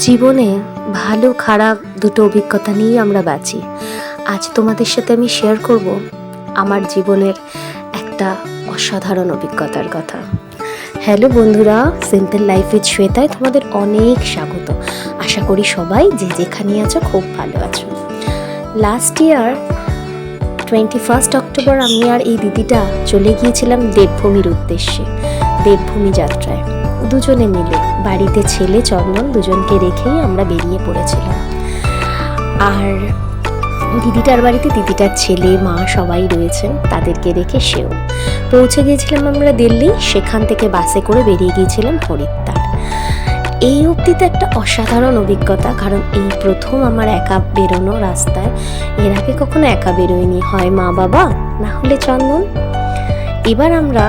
জীবনে ভালো, খারাপ দুটো অভিজ্ঞতা নিয়েই আমরা বাঁচি। আজ তোমাদের সাথে আমি শেয়ার করব আমার জীবনের একটা অসাধারণ অভিজ্ঞতার কথা। হ্যালো বন্ধুরা সিম্পল লাইফ উইথ শ্বেতায় তোমাদের অনেক স্বাগত। আশা করি সবাই যে যেখানে আছো খুব ভালো আছো। Last year twenty first October আমি আর এই দিদিটা চলে গিয়েছিলাম দেবভূমির উদ্দেশ্যে, দেবভূমি যাত্রায়। দুজনে মিলে। বাড়িতে ছেলে চন্দন দুজনকে রেখেই আমরা বেরিয়ে পড়েছিলাম। আর দিদিটার বাড়িতে দিদিটার ছেলে, মা সবাই রয়েছেন, তাদেরকে রেখে সেও। পৌঁছে গিয়েছিলাম আমরা দিল্লি, সেখান থেকে বাসে করে বেরিয়ে গিয়েছিলাম হরিদ্বার। এই অবধি তো একটা অসাধারণ অভিজ্ঞতা, কারণ এই প্রথম আমার একা বেরোনো রাস্তায়। এর আগে কখনো একা বেরোয়নি হয় মা বাবা না হলে চন্দন। এবার আমরা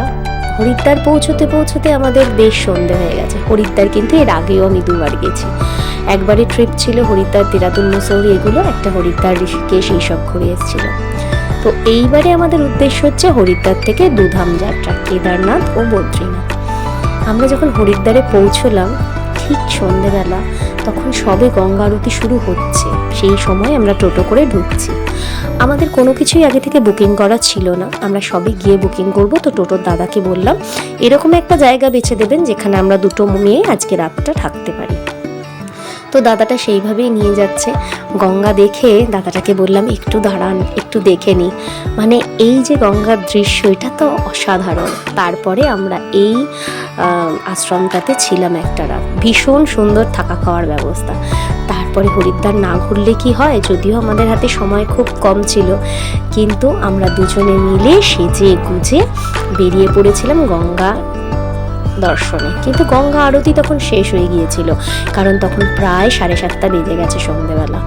হরিদ্বার পৌঁছতে পৌঁছতে আমাদের বেশ সন্ধে হয়ে গেছে। হরিদ্বার কিন্তু এর আগেও আমি দুবার গেছি। একবারে ট্রিপ ছিল হরিদ্বার, দেরাদুন, মুসৌরি এগুলো, একটা হরিদ্বার ঋষিকেশ এইসব ঘুরে এসেছিল। তো এইবারে আমাদের উদ্দেশ্য হচ্ছে হরিদ্বার থেকে দুধাম যাত্রা, কেদারনাথ ও বদ্রীনাথ। আমরা যখন হরিদ্বারে পৌঁছলাম, ঠিক সন্ধেবেলা, তখন সবে গঙ্গা আরতি শুরু হচ্ছে। সেই সময় আমরা টোটো করে ঢুকছি। আমাদের কোনো কিছুই আগে থেকে বুকিং করা ছিল না। আমরা সবে গিয়ে বুকিং করব, তো টোটোর দাদাকে বললাম, এরকম একটা জায়গা বেছে দেবেন যেখানে আমরা দুটো মেয়ে আজকে রাতটা থাকতে পারি। তো দাদাটা সেইভাবেই নিয়ে যাচ্ছে। গঙ্গা দেখে দাদাটাকে বললাম, একটু দাঁড়ান, একটু দেখে নিই মানে এই যে গঙ্গার দৃশ্য, এটা তো অসাধারণ। তারপরে আমরা এই আশ্রমটাতে ছিলাম একটা রাত। ভীষণ সুন্দর থাকা খাওয়ার ব্যবস্থা। তারপরে হরিদ্বার না ঘুরলে কি হয়? যদিও আমাদের হাতে সময় খুব কম ছিল। কিন্তু আমরা দুজনে মিলে সেজে গুজে বেরিয়ে পড়েছিলাম গঙ্গা দর্শনে। কিন্তু গঙ্গা আরতি তখন শেষ হয়ে গিয়েছিল। কারণ তখন প্রায় সাড়ে সাতটা বেজে গেছে সন্ধেবেলা।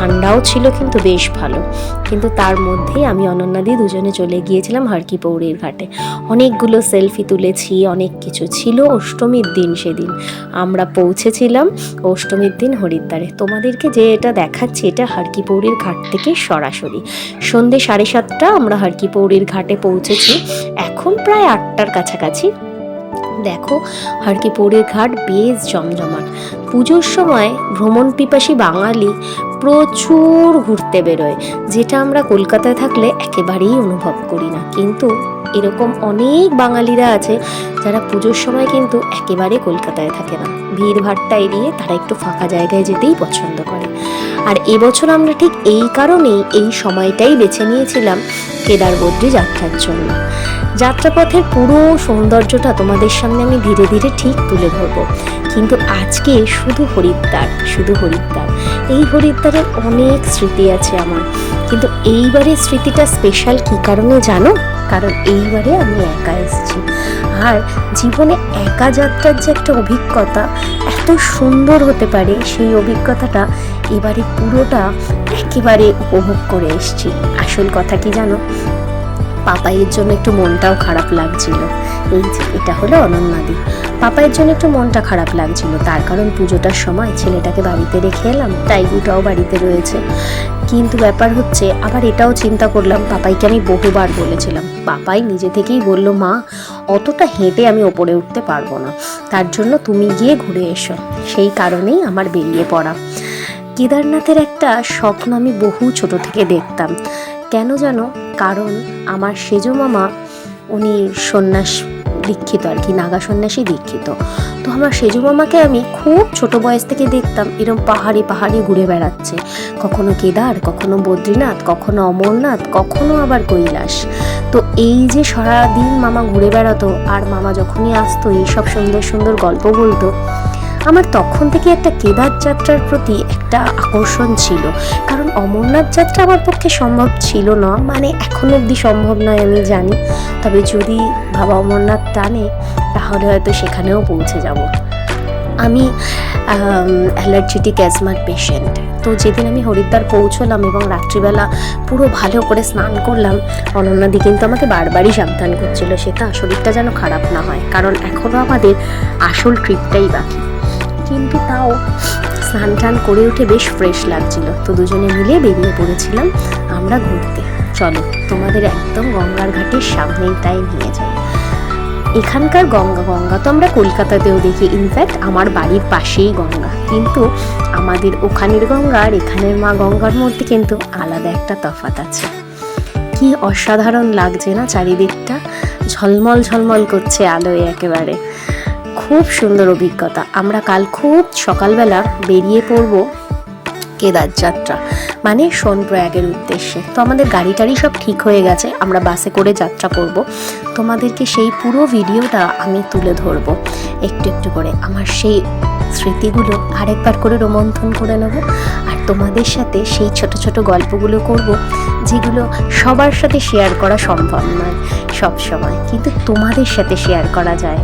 ঠান্ডাও ছিল কিন্তু বেশ ভালো। কিন্তু তার মধ্যেই আমি অনন্যাদি দুজনে চলে গিয়েছিলাম হারকি পৌরির ঘাটে। অনেকগুলো সেলফি তুলেছি, অনেক কিছু ছিল অষ্টমীর দিন সেদিন। আমরা পৌঁছেছিলাম অষ্টমীর দিন হরিদ্বারে। তোমাদেরকে যে এটা দেখাচ্ছি, এটা হারকি পৌরির ঘাট থেকে সরাসরি। সন্ধে সাড়ে সাতটা আমরা হারকি পৌরির ঘাটে পৌঁছেছি। এখন প্রায় আটটার কাছাকাছি। দেখো হারকিপৌরের ঘাট বেশ জমজমাট। পুজোর সময় ভ্রমণ পিপাসী বাঙালি প্রচুর ঘুরতে বেরোয়, যেটা আমরা কলকাতায় থাকলে একেবারেই অনুভব করি না। কিন্তু এরকম অনেক বাঙালিরা আছে যারা পুজোর সময় কিন্তু একেবারে কলকাতায় থাকে না। ভিড়ভাট্টা এড়িয়ে তারা একটু ফাঁকা জায়গায় যেতেই পছন্দ করে। আর এবছর আমরা ঠিক এই কারণেই এই সময়টাই বেছে নিয়েছিলাম কেদার বদ্রী যাত্রার জন্য। যাত্রাপথের পুরো সৌন্দর্যটা তোমাদের সামনে আমি ধীরে ধীরে ঠিক তুলে ধরবো। কিন্তু আজকে শুধু হরিদ্বার শুধু হরিদ্বার। এই হরিদ্বারের অনেক স্মৃতি আছে আমার। কিন্তু এইবারের স্মৃতিটা স্পেশাল কী কারণে জানো? কারণ এইবারে আমি একা এসেছি। আর জীবনে একা যাত্রার যে একটা অভিজ্ঞতা, এত সুন্দর হতে পারে, সেই অভিজ্ঞতাটা এবারে পুরোটা একেবারে উপভোগ করে এসেছি। আসল কথা কি জানো? পাপাইয়ের জন্য একটু মনটাও খারাপ লাগছিল। এই যে, এটা হলো অনন্যাদি। পাপাইয়ের জন্য একটু মনটা খারাপ লাগছিল। তার কারণ পুজোটার সময় ছেলেটাকে বাড়িতে রেখে এলাম টাইগুটাও বাড়িতে রয়েছে। কিন্তু ব্যাপার হচ্ছে, আবার এটাও চিন্তা করলাম, পাপাইকে আমি বহুবার বলেছিলাম। পাপাই নিজে থেকেই বলল, মা, অতটা হেঁটে আমি ওপরে উঠতে পারব না। তার জন্য তুমি গিয়ে ঘুরে এসো। সেই কারণেই আমার বেরিয়ে পড়া। কেদারনাথের একটা স্বপ্ন আমি বহু ছোট থেকে দেখতাম। কেন জানো? কারণ আমার সেজো মামা, উনি সন্ন্যাস দীক্ষিত আর কি, নাগা সন্ন্যাসী দীক্ষিত। তো আমার সেজু মামাকে আমি খুব ছোট বয়স থেকে দেখতাম, এরম পাহাড়ে পাহাড়ে ঘুরে বেড়াচ্ছে। কখনো কেদার, কখনো বদ্রীনাথ, কখনো অমরনাথ, কখনো আবার কৈলাস। তো এই যে সারাদিন মামা ঘুরে বেড়াতো, আর মামা যখনই আসতো, এইসব সুন্দর সুন্দর গল্প বলতো আমার তখন থেকে একটা কেদার যাত্রার প্রতি একটা আকর্ষণ ছিল। কারণ অমরনাথ যাত্রা আমার পক্ষে সম্ভব ছিল না মানে এখন অবধি সম্ভব নয় আমি জানি। তবে যদি বাবা অমরনাথ টানে, তাহলে হয়তো সেখানেও পৌঁছে যাব। আমি অ্যালার্জিটিক অ্যাজমার পেশেন্ট তো যেদিন আমি হরিদ্বার পৌঁছলাম এবং রাত্রিবেলা পুরো ভালো করে স্নান করলাম, অনন্যাদি কিন্তু আমাকে বারবারই সাবধান করছিল সেটা শরীরটা যেন খারাপ না হয়। কারণ এখনও আমাদের আসল ট্রিপটাই বাকি। কিন্তু তাও স্নান টান করে উঠে বেশ ফ্রেশ লাগছিল। তো দুজনে মিলে বেরিয়ে পড়েছিলাম আমরা ঘুরতে। চলো, তোমাদের একদম গঙ্গার ঘাটের সামনেটাই নিয়ে যাই। এখানকার গঙ্গা গঙ্গা তো আমরা কলকাতাতেও দেখি। ইনফ্যাক্ট আমার বাড়ির পাশেই গঙ্গা। কিন্তু আমাদের ওখানের গঙ্গা আর এখানের মা গঙ্গার মধ্যে কিন্তু আলাদা একটা তফাৎ আছে। কি অসাধারণ লাগছে না চারিদিকটা? ঝলমল ঝলমল করছে আলোয় একেবারে। খুব সুন্দর অভিজ্ঞতা। আমরা কাল খুব সকালবেলা বেরিয়ে পড়ব কেদার যাত্রা মানে সোনপ্রয়াগের উদ্দেশ্যে। তো আমাদের গাড়ি টাড়ি সব ঠিক হয়ে গেছে, আমরা বাসে করে যাত্রা করব। তোমাদেরকে সেই পুরো ভিডিওটা আমি তুলে ধরবো, একটু একটু করে। আমার সেই স্মৃতিগুলো আরেকবার করে রোমন্থন করে নেব। আর তোমাদের সাথে সেই ছোট ছোট গল্পগুলো করব, যেগুলো সবার সাথে শেয়ার করা সম্ভব নয় সব সময়। কিন্তু তোমাদের সাথে শেয়ার করা যায়।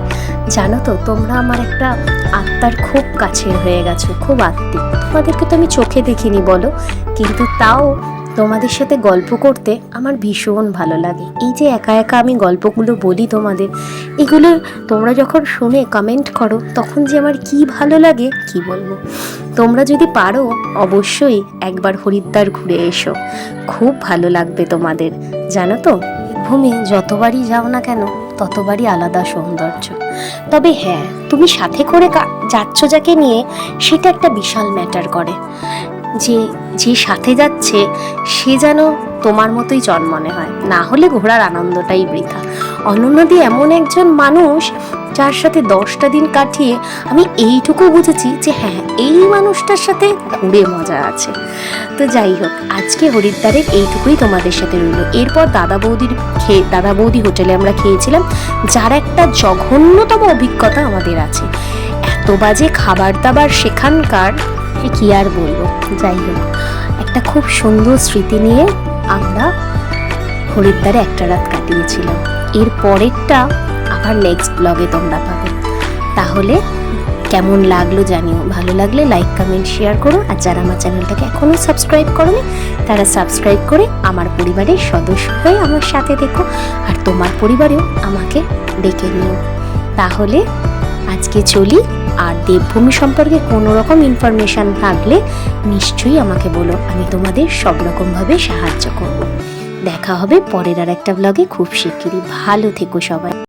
জানো তো, তোমরা আমার একটা আত্মার খুব কাছের হয়ে গেছো, খুব আত্মিক তোমাদেরকে তো আমি চোখে দেখিনি, বলো। কিন্তু তাও তোমাদের সাথে গল্প করতে আমার ভীষণ ভালো লাগে। এই যে একা একা আমি গল্পগুলো বলি তোমাদের, এগুলো তোমরা যখন শুনে কমেন্ট করো, তখন যে আমার কি ভালো লাগে, কি বলব? তোমরা যদি পারো, অবশ্যই একবার হরিদ্বার ঘুরে এসো। খুব ভালো লাগবে তোমাদের, জানো তো? ভূমি যতবারই যাও না কেন, ততবারই আলাদা সৌন্দর্য। তবে হ্যাঁ তুমি সাথে করে যাচ্ছ যাকে নিয়ে, সেটা একটা বিশাল ম্যাটার করে। যে যে সাথে যাচ্ছে, সে যেন তোমার মতোই জন্মনে হয় না হলে ঘোরার আনন্দটাই বৃথা। অনন্যদি এমন একজন মানুষ যার সাথে দশটা দিন কাটিয়ে আমি এইটুকু বুঝেছি যে হ্যাঁ এই মানুষটার সাথে ঘুরে মজা আছে। তো যাই হোক, আজকে হরিদ্বারের এইটুকুই তোমাদের সাথে রইল। এরপর দাদা বৌদির খেয়ে দাদা বৌদি হোটেলে আমরা খেয়েছিলাম, যার একটা জঘন্যতম অভিজ্ঞতা আমাদের আছে। এত বাজে খাবার দাবার সেখানকার কি আর বলব? যাই হোক, একটা খুব সুন্দর স্মৃতি নিয়ে আমরা হরিদ্বারে একটা রাত কাটিয়েছিলাম। এর পরেরটা আবার নেক্সট ব্লগে তোমরা পাবে। তাহলে কেমন লাগল জানিও। ভালো লাগলে লাইক কমেন্ট শেয়ার করো। আর যারা আমার চ্যানেলটাকে এখনও সাবস্ক্রাইব করোনি, তারা সাবস্ক্রাইব করে আমার পরিবারের সদস্য হয়ে আমার সাথে দেখো আর তোমার পরিবারেও আমাকে ডেকে নিও। তাহলে আজকে চলি। আর দেবভূমি সম্পর্কে কোনো রকম ইনফরমেশান থাকলে নিশ্চয়ই আমাকে বলো। আমি তোমাদের সব রকমভাবে সাহায্য করব। দেখা হবে পরের আর একটা ব্লগে খুব শিগগিরই। ভালো থেকো সবাই।